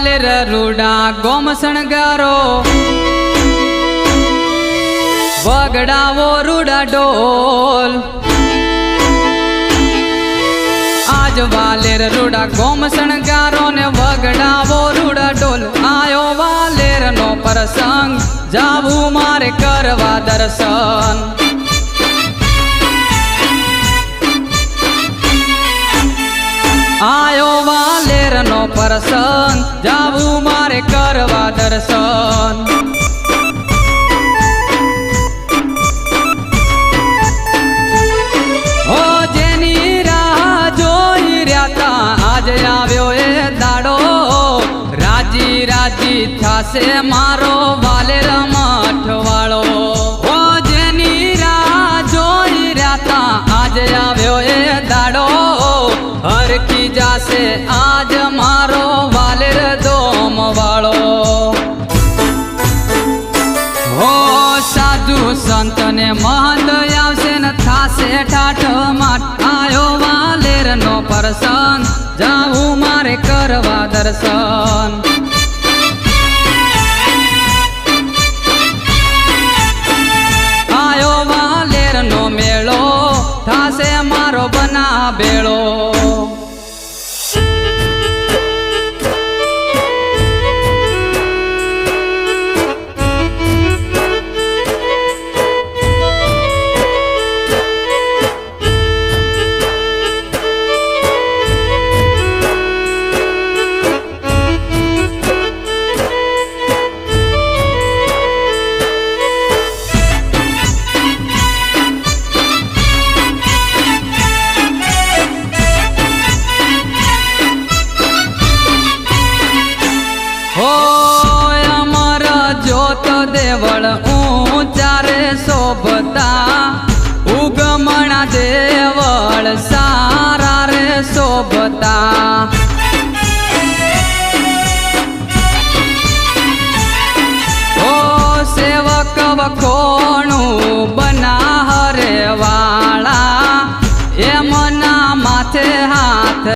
વાલેર રૂડા ગોમ શણગારો. વગડાવો રૂડા ડોલ. આજ વાલેર રૂડા ગોમ શણગારો ને વગડાવો રૂડા ડોલ. આયો વાલેર નો પ્રસંગ, જાવું મારે કરવા દર્શન. આયો વાલેર નો પ્રસંગ જાવું મારે કરવા દર્શન. હો, જેની રાહ જોઈ રહ્યા આજે આવ્યો એ દાડો. રાજી રાજી થાશે મારો વાલેર માઠવાળો. હો, જેની રાહ જોઈ રહ્યા આજે આવ્યો એ દાડો. હરકી જાશે આજ સંત ને મહંત આવશે ને થાશે ઠાઠ. માટ આયો વાલેર નો પરસન જાવું મારે કરવા દર્શન. આયો વાલેર નો મેળો. થાશે મારો બના બેળો દેવળ ઊંચારે શોભતા ઉગમણા દેવળ સા